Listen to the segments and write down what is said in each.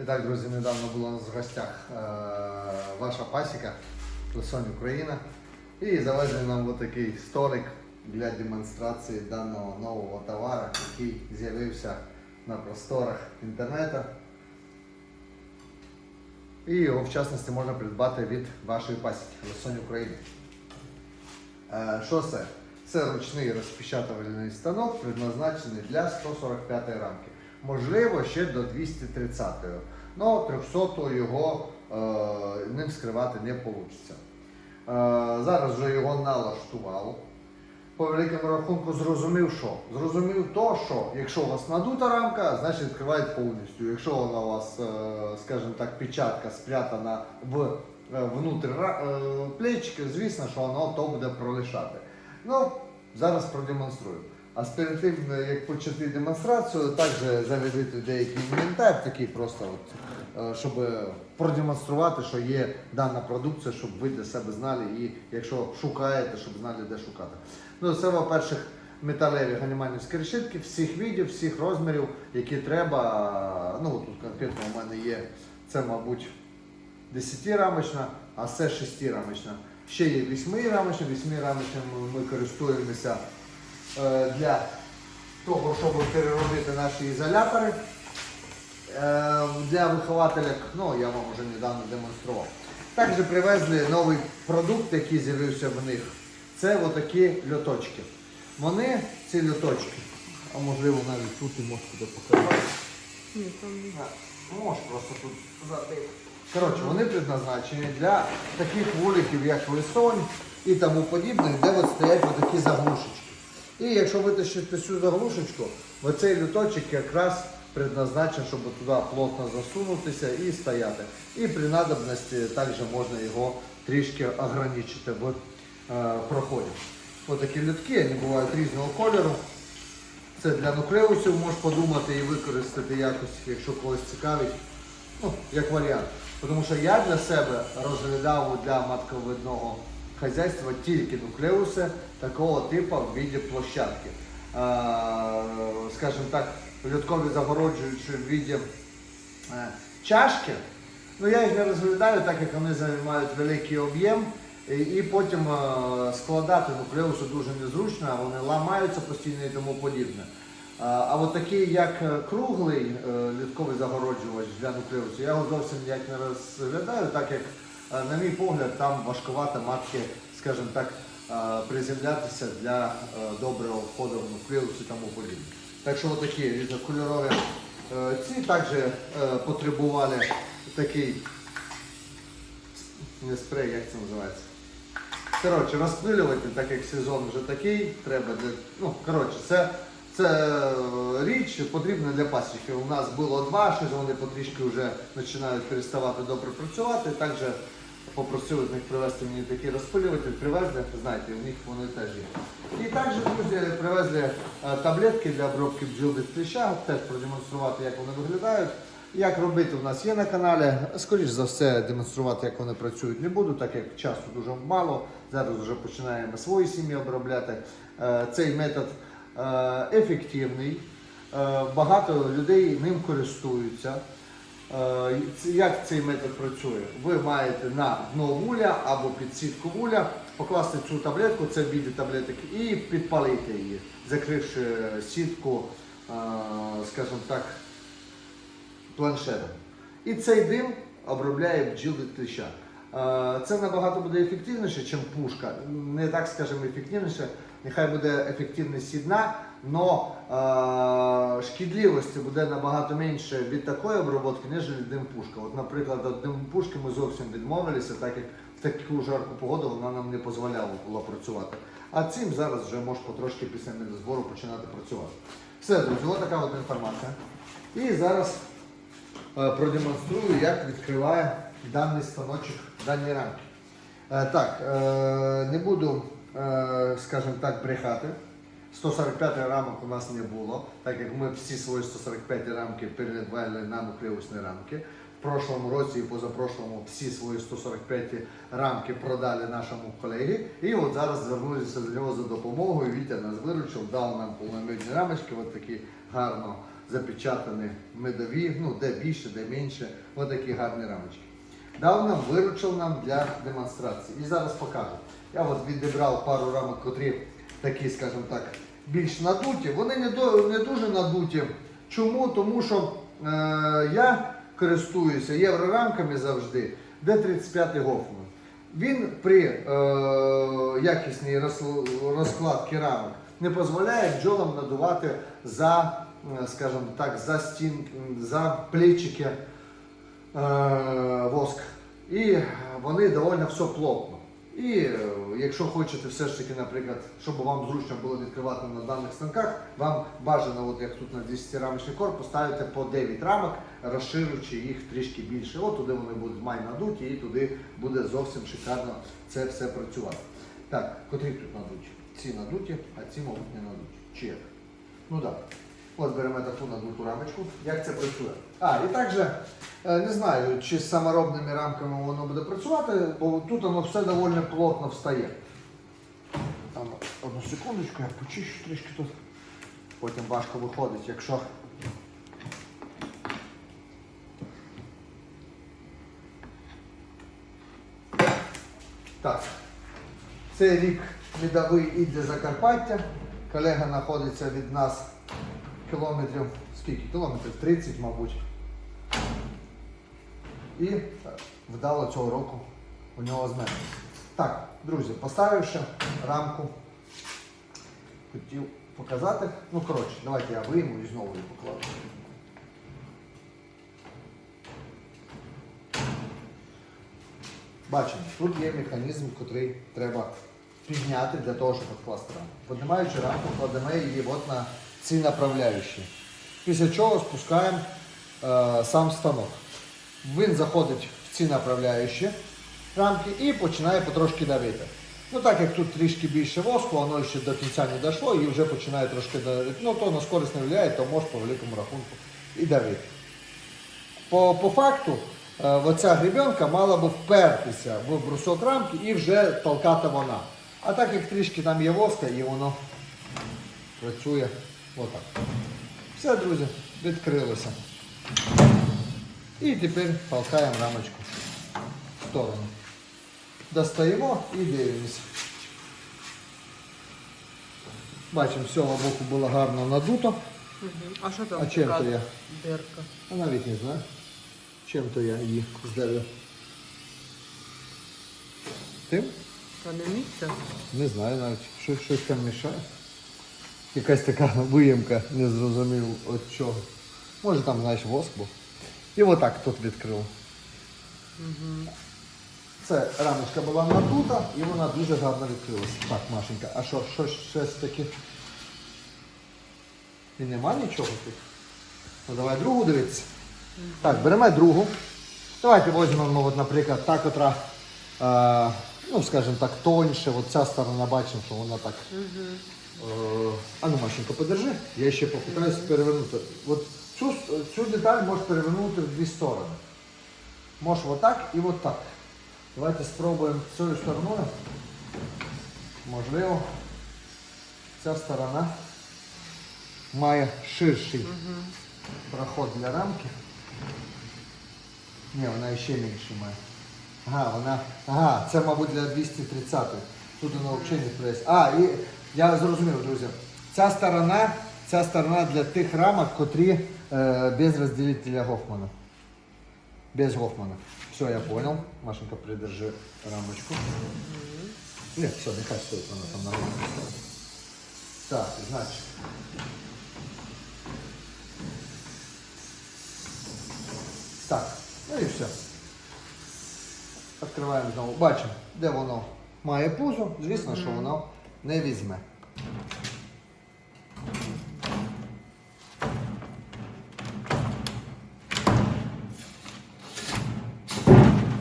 І так, друзі, недавно була у нас в гостях е, ваша пасіка, Лисонь Україна. І завезли нам отакий столик для демонстрації даного нового товару, який з'явився на просторах інтернету. І його в частності можна придбати від вашої пасіки Лисонь України. Е, Що це? Це ручний розпечатувальний станок, предназначений для 145 рамки. Можливо, ще до 230-ї. Но 300 його е, ним скривати не вийде. Е, зараз вже його налаштував. По великому рахунку зрозумів, що? Зрозумів то, що якщо у вас надута рамка, значить відкриває повністю. Якщо вона у вас, е, скажімо так, печатка спрятана в е, внутрі е, звісно, що воно то буде пролишати. Ну, зараз продемонструю. А перед тим, е, як почати демонстрацію, також заведити деякий інвентар, такий просто, от, е, щоб продемонструвати, що є дана продукція, щоб ви для себе знали і якщо шукаєте, щоб знали, де шукати. Ну, це, по-перше, металеві ганіманівські решітки всіх видів, всіх розмірів, які треба. Ну, тут конкретно у мене є, це, мабуть, 10-рамочна, а це 6-рамочна. Ще є 8-рамочна, 8-рамочними ми користуємося для того, щоб переробити наші ізолятори. Е, Для вихователя, ну я вам вже недавно демонстрував. Також привезли новий продукт, який з'явився в них. Це отакі льоточки. Вони, ці льоточки, а можливо навіть тут і куди показати. Ні, там не. Ну, Можеш просто тут зати. Коротше, вони предназначені для таких вуликів, як лисонь і тому подібне, де от стоять такі заглушечки. І якщо витащити цю заглушечку, оцей люточок якраз предназначений, щоб туди плотно засунутися і стояти. І при надобності також можна його трішки ограничити в е, проході. Ось такі лютки, вони бувають різного кольору. Це для нуклеусів можеш подумати і використати якось, якщо когось цікавить, ну, як варіант. Тому що я для себе розглядав для матковидного хазяйства тільки нуклеуси такого типу в віді площадки. Скажімо так, льоткові загороджуючи в віді е, чашки. Ну я їх не розглядаю, так як вони займають великий об'єм. І, потім е, складати нуклеуси дуже незручно, вони ламаються постійно і тому подібне. А, от такий, як е, круглий літковий загороджувач для нуклеусу, я його зовсім ніяк не розглядаю, так як, на мій погляд, там важкувато матки, скажімо так, е, приземлятися для е, доброго входу в нуклеус і тому подібне. Так що отакі різнокольорові е, ці також е, потребували такий не спрей, як це називається? Коротше, розпилювати, так як сезон вже такий, треба. Ну, коротше, це, це е, річ потрібна для пасіки. У нас було два, що вони потрішки вже починають переставати добре працювати. Також попросили з них привезти мені такий розпилюватель, привезли, знаєте, в них вони теж є. І також, друзі, привезли е, таблетки для обробки бджіл від теж продемонструвати, як вони виглядають. Як робити у нас є на каналі. Скоріш за все, демонструвати, як вони працюють, не буду, так як часу дуже мало. Зараз вже починаємо свої сім'ї обробляти. Е, Цей метод ефективний. Е, Багато людей ним користуються. Е, Як цей метод працює? Ви маєте на дно вуля або під сітку вуля покласти цю таблетку, це віді таблеток, і підпалити її, закривши сітку, е, скажімо так, планшетом. І цей дим обробляє бджіл від кліща. Е, Це набагато буде ефективніше, ніж пушка. Не так скажемо ефективніше, нехай буде ефективність сідна, але шкідливості буде набагато менше від такої обробки, ніж від дим-пушка. От, наприклад, від дим-пушки ми зовсім відмовилися, так як в таку жарку погоду вона нам не дозволяла була працювати. А цим зараз вже можеш потрошки після медозбору починати працювати. Все, друзі, ось така от інформація. І зараз е, продемонструю, як відкриває даний станочок дані рамки. Е, Так, е, не буду, скажімо так, брехати. 145 рамок у нас не було, так як ми всі свої 145 рамки передбали на нуклеусні рамки. в прошлому році і позапрошлому всі свої 145 рамки продали нашому колегі. І от зараз звернулися до нього за допомогою. Вітя нас виручив, дав нам повномірні рамочки, от такі гарно запечатані медові, ну де більше, де менше, от такі гарні рамочки. Дав нам, виручив нам для демонстрації. І зараз покажу. Я от відібрав пару рамок, котрі такі, скажімо так, більш надуті. Вони не, до, не дуже надуті. Чому? Тому що е, я користуюся єврорамками завжди, Д-35 Гофман. Він при е, якісній розкладці рамок не дозволяє бджолам надувати за, е, скажімо так, за стін, за плечики воск. І вони доволі все плотно. І е, якщо хочете все ж таки, наприклад, щоб вам зручно було відкривати на даних станках, вам бажано, от як тут на 10 рамочний корпус, ставити по 9 рамок, розширюючи їх трішки більше. От туди вони будуть май надуті і туди буде зовсім шикарно це все працювати. Так, котрі тут надуті? Ці надуті, а ці, мабуть, не надуті. Чи як? Ну так. От беремо таку надуту рамочку. Як це працює? А, і також е, не знаю, чи з саморобними рамками воно буде працювати, бо тут воно все доволі плотно встає. Там, одну секундочку, я почищу трішки тут. Потім важко виходить, якщо. Так. Цей рік медовий і для Закарпаття. Колега знаходиться від нас кілометрів, скільки? Кілометрів 30, мабуть. І е, вдало цього року у нього зменшилося. Так, друзі, поставивши рамку, хотів показати. Ну, коротше, давайте я вийму і знову її покладу. Бачимо, тут є механізм, який треба підняти для того, щоб відкласти рамку. Піднімаючи рамку, кладемо її от на ці направляючі. Після чого спускаємо е, сам станок. Він заходить в ці направляючі рамки і починає потрошки давити. Ну так як тут трішки більше воску, воно ще до кінця не дійшло і вже починає трошки давити. Ну то на скорість не впливає, то може по великому рахунку і давити. По, по факту, е, оця гребенка мала би впертися в брусок рамки і вже толкати вона. А так як трішки там є воска і воно працює отак. Все, друзі, відкрилося. І тепер толкаємо рамочку в сторону. Достаємо і дивимося. Бачимо, з цього боку було гарно надуто. А що там? А чим то я? Дирка. А навіть не знаю. Чим то я її здавив. Тим? Та не місце. Не знаю навіть. Щось, щось там мішає. Якась така виємка, не зрозумів від чого. Може там, знаєш, воск був. І отак тут відкрив. Угу. Це рамочка була надута і вона дуже гарно відкрилася. Так, Машенька, а що, що щось таке? І нема нічого тут? Ну давай другу дивитися. Так, беремо другу. Давайте візьмемо, от, наприклад, та, котра, е, ну, скажімо так, тоньше. От ця сторона бачимо, що вона так. А ну, Машенька, подержи. Я ще попитаюся перевернути. От цю, цю деталь можеш перевернути в дві сторони. Можеш отак і отак. Давайте спробуємо цією стороною. Можливо, ця сторона має ширший проход для рамки. Ні, вона ще менше має. Ага, вона. Ага, це, мабуть, для 230 Тут вона взагалі не прес. А, і я зрозумів, друзі. Ця сторона, ця сторона для тих рамок, котрі е, без розділителя Гофмана. Без Гофмана. Все, я понял. Машенька, придержи рамочку. Нет, все, нехай стоїть вона там нормально. Так, значить. Так, ну і все. Відкриваємо знову. Бачимо, де воно має пузо. Звісно, що воно не візьме.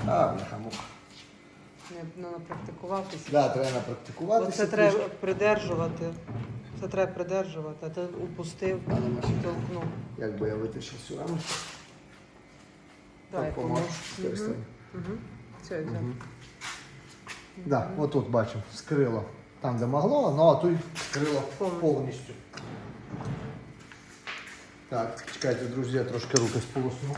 А, бляха муха. Не, не напрактикуватися. Да, треба практикуватися. Оце треба придержувати. Це треба придержувати, а ти упустив, толкнув. Як би я витащив цю рамочку? Давай, поможеш. Мгм. Угу. Все, взяв. Угу. Да, отут бачимо, скрило там, де могло, ну а тут скрило Повністю. Так, чекайте, друзі, я трошки руки сполосну.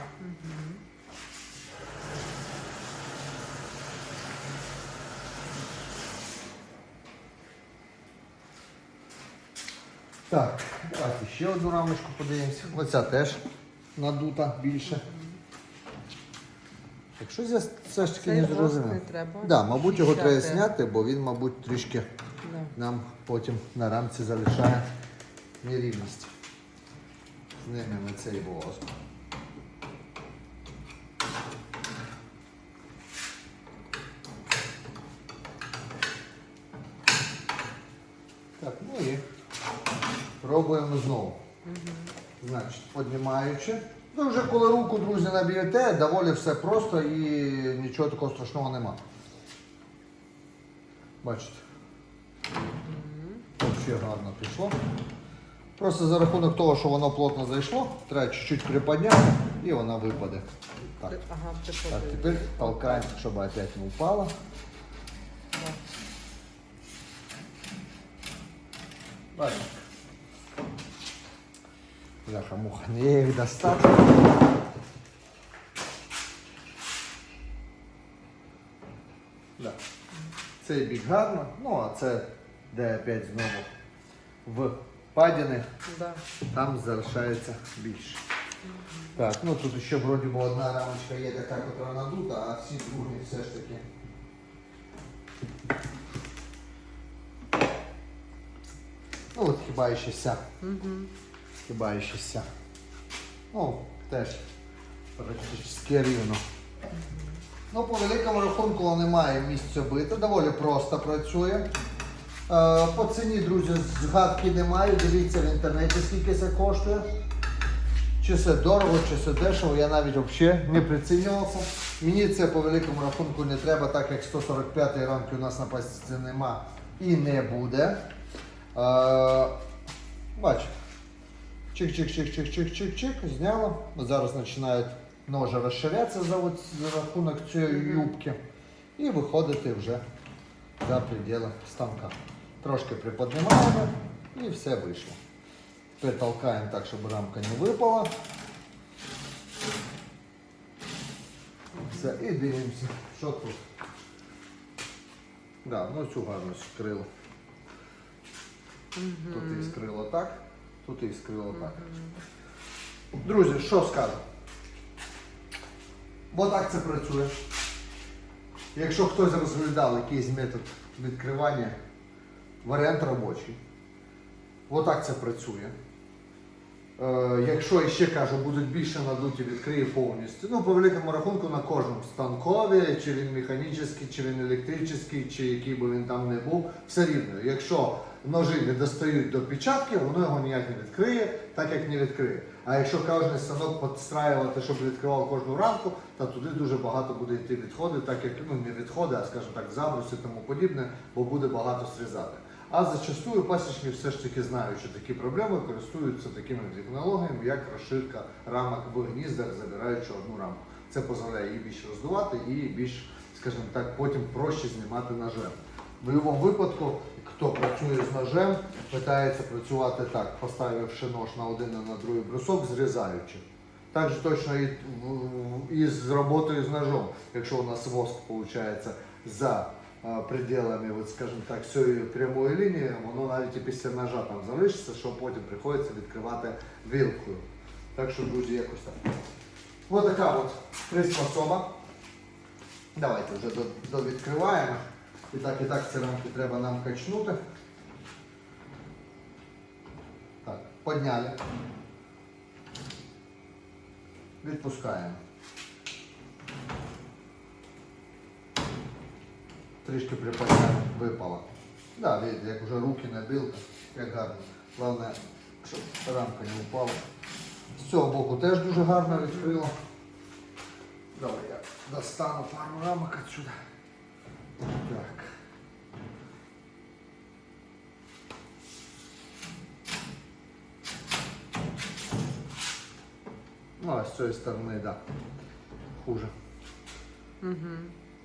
Так, давайте ще одну рамочку подивимося. Оця теж надута більше. Так щось я все ж таки Цей не зрозумів. не треба. Да, мабуть, його треба зняти, бо він, мабуть, трішки. Нам потім на рамці залишає нерівність. Знімемо цей воск. Так, ну і пробуємо знову. Значить, піднімаючи. Ну, вже коли руку, друзі, наб'єте, доволі все просто і нічого такого страшного нема. Бачите? Взагалі гарно пішло. Просто за рахунок того, що воно плотно зайшло, треба чуть-чуть приподняти і вона випаде. Так, Ага, так тепер толкаємо, щоб опять не упала. Да. Бляха муха, не є їх достати. Да. Цей бік гарно, ну а це де опять знову в падіни, Да. там залишається більше. Так, ну тут ще вроді би одна рамочка є така, яка надута, а всі другі все ж таки. Ну от хіба ще ся. Угу. Хіба ще ся. Ну, теж практично рівно. Ну, по великому рахунку немає місця бити, доволі просто працює. Е, По ціні, друзі, згадки немає. Дивіться в інтернеті, скільки це коштує. Чи це дорого, чи це дешево, я навіть взагалі не прицінювався. Мені це по великому рахунку не треба, так як 145 рамки у нас на пасіці нема і не буде. Е, Бач. Чик-чик-чик-чик-чик-чик-чик, зняло. Зараз починають ножи розширятися за, за рахунок цієї юбки. І виходити вже за пределы станка. Трошки приподнимаємо і все вийшло. Тепер толкаємо так, щоб рамка не випала. Все, і дивимося, що тут. Да, ну цю гарно скрило. Тут і скрило так, тут і скрило так. Друзі, що скажу? Бо так це працює. Якщо хтось розглядав якийсь метод відкривання, варіант робочий. Отак це працює. Е, якщо ще кажу, будуть більше надуті, відкриє повністю. Ну, по великому рахунку на кожному станкові, чи він механічний, чи він електричний, чи який би він там не був, все рівно. Якщо ножі не достають до печатки, воно його ніяк не відкриє, так як не відкриє. А якщо кожен станок підстраювати, щоб відкривав кожну рамку, то туди дуже багато буде йти відходи, так як ну не відходи, а скажімо так, забруси і тому подібне, бо буде багато срізати. А зачастую пасічні все ж таки знають, такі проблеми користуються такими технологіями, як розширка рамок в гніздах, забираючи одну рамку. Це дозволяє її більш роздувати і більш, скажімо так, потім проще знімати ножем. В будь-якому випадку, хто працює з ножем, питається працювати так, поставивши нож на один і на другий брусок, зрізаючи. Так же точно і, і з роботою з ножом. Якщо у нас воск виходить за пределами, от, скажімо так, цієї прямої лінії, воно навіть і після ножа там залишиться, що потім приходиться відкривати вилкою. Так що, друзі, якось так. Ось така от приспособа. Давайте вже довідкриваємо. І так, і так ці рамки треба нам качнути. Так, підняли. Відпускаємо. Трішки приподняли, випало. Да, видите, як вже руки набив, як гарно. Головне, щоб рамка не впала. З цього боку теж дуже гарно відкрило. Давай я достану пару рамок отсюда. Так. Ну, а з цієї сторони, так. Да. хуже. Угу.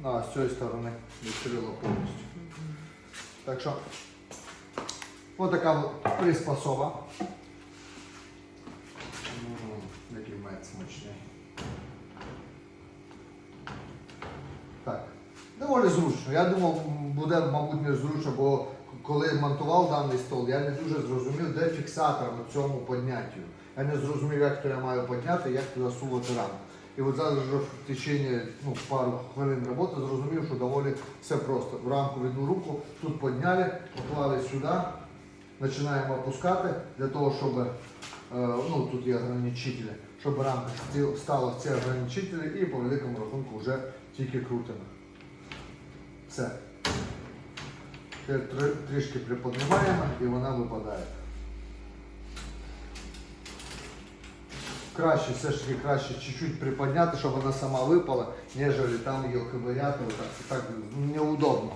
Ну, а з цієї сторони відкрило повністю. Так що, ось така от приспособа. М, Який мед смачний. Так. Доволі зручно. Я думав, буде, мабуть, не зручно, бо коли монтував даний стол, я не дуже зрозумів, де фіксатор на цьому підняттю. Я не зрозумів, як то я маю підняти, як туди сувати рамку. І от зараз вже в течение ну, пару хвилин роботи зрозумів, що доволі все просто. В рамку в одну руку, тут підняли, поклали сюди, починаємо опускати для того, щоб е, ну, тут є ограничителі, щоб рамка стала в ці ограничителі і по великому рахунку вже тільки крутимо. Все. Тепер трішки приподнімаємо і вона випадає. Краще, все ж таки краще чуть-чуть приподняти, щоб вона сама випала, нежели там її ковиряти, отак, це так неудобно.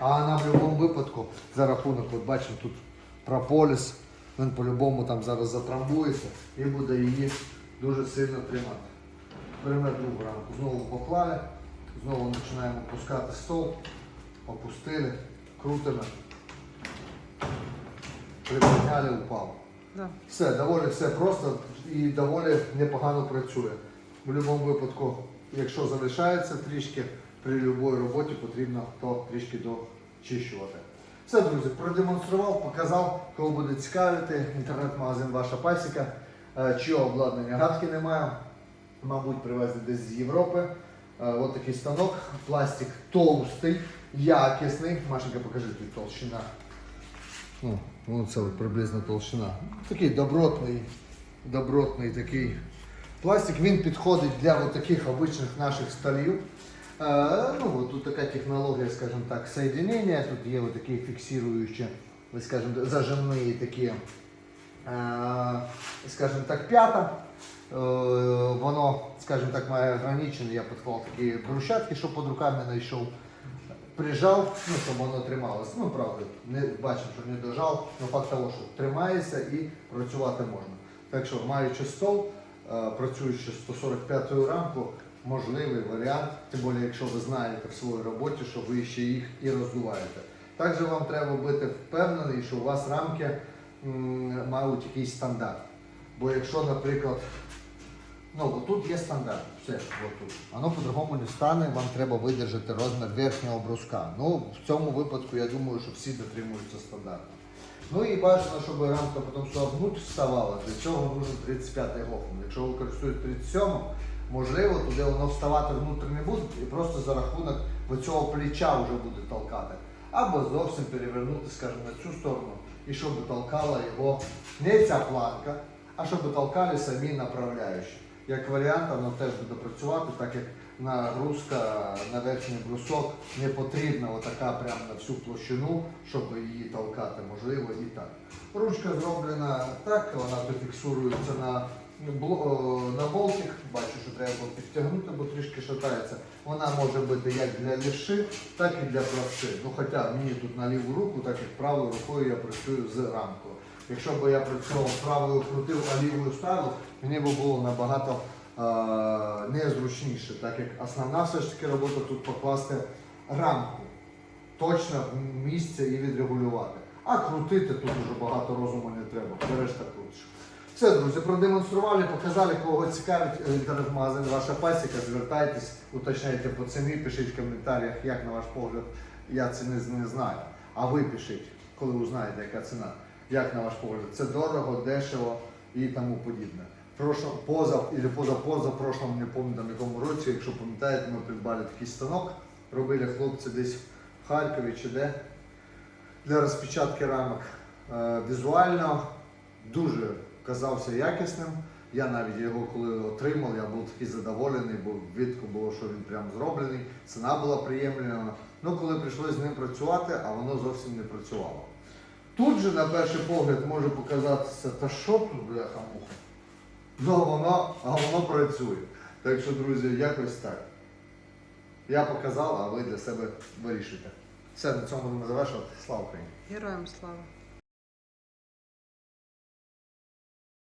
А вона в будь-якому випадку за рахунок, от бачимо, тут прополіс, він по-любому там зараз затрамбується і буде її дуже сильно тримати. Беремо другу рамку, знову поклали, знову починаємо опускати стол, опустили, крутимо, приподняли, упав. Да. Все, доволі все просто і доволі непогано працює. В будь-якому випадку, якщо залишається трішки, при будь-якій роботі потрібно то трішки дочищувати. Все, друзі, продемонстрував, показав, кого буде цікавити, інтернет-магазин Ваша Пасіка, Е, чого обладнання гадки немає. Мабуть, привезли десь з Європи. Е, Ось такий станок, пластик товстий, якісний. Машенька, покажи тут толщина. Ну, це от приблизно толщина. Такий добротний, добротний такий пластик. Він підходить для таких обичних наших столів. Е, ну, от тут така технологія, скажімо так, соєдинення. Тут є от такі фіксуючі, скажімо, зажимні такі, е, скажімо так, п'ята. Е, воно, скажімо так, має ограничений, я підклав такі брусчатки, щоб під руками знайшов прижав, ну, щоб воно трималося. Ну, правда, не бачимо, що не дожав, але факт того, що тримається і працювати можна. Так що, маючи стол, е, працюючи з 145 рамку, можливий варіант, тим більше, якщо ви знаєте в своїй роботі, що ви ще їх і роздуваєте. Також вам треба бути впевнений, що у вас рамки мають якийсь стандарт. Бо якщо, наприклад, Ну, бо тут є стандарт, все, от тут. Воно по-другому не стане, вам треба видержати розмір верхнього бруска. Ну, в цьому випадку я думаю, що всі дотримуються стандарту. Ну і бажано, щоб рамка потім сюди внутрь вставала, для цього нужен 35-й гофман. Якщо ви користуєтесь 37 можливо, туди воно вставати внутрь не буде і просто за рахунок цього плеча вже буде толкати. Або зовсім перевернути, скажімо, на цю сторону, і щоб толкала його не ця планка, а щоб толкали самі направляючі. Як варіант, воно теж буде працювати, так як нагрузка на верхній брусок не потрібна отака прямо на всю площину, щоб її толкати, можливо і так. Ручка зроблена так, вона тут фіксується на, бло- на болтик. Бачу, що треба було підтягнути, бо трішки шатається. Вона може бути як для лівши, так і для правши. Ну, хоча мені тут на ліву руку, так як правою рукою я працюю з рамкою. Якщо б я працював правою крутив, а лівою ставив, мені б було набагато е, незручніше, так як основна все ж таки робота тут покласти рамку точно в місце і відрегулювати. А крутити тут вже багато розуму не треба. Береш та крутиш. Все, друзі, продемонстрували, показали, кого цікавить інтернет-магазин Ваша пасіка. Звертайтесь, уточняйте по ціні, пишіть в коментарях, як на ваш погляд, я ціни не знаю. А ви пишіть, коли узнаєте, яка ціна. Як на ваш погляд, це дорого, дешево і тому подібне. Прошло, поза, или поза-поза, в прошлому, не пам'ятаю якому році, якщо пам'ятаєте, ми придбали такий станок, робили хлопці десь в Харкові чи де для розпечатки рамок. Е, Візуально дуже казався якісним. Я навіть його коли отримав, я був такий задоволений, бо видко було, що він прям зроблений. Ціна була приємлена. Ну, коли прийшлося з ним працювати, а воно зовсім не працювало. Тут же, на перший погляд, може показатися, та що тут бляха-муха. Ну, воно, а воно працює. Так що, друзі, якось так. Я показав, а ви для себе вирішуйте. Все, на цьому будемо завершувати. Слава Україні! Героям слава.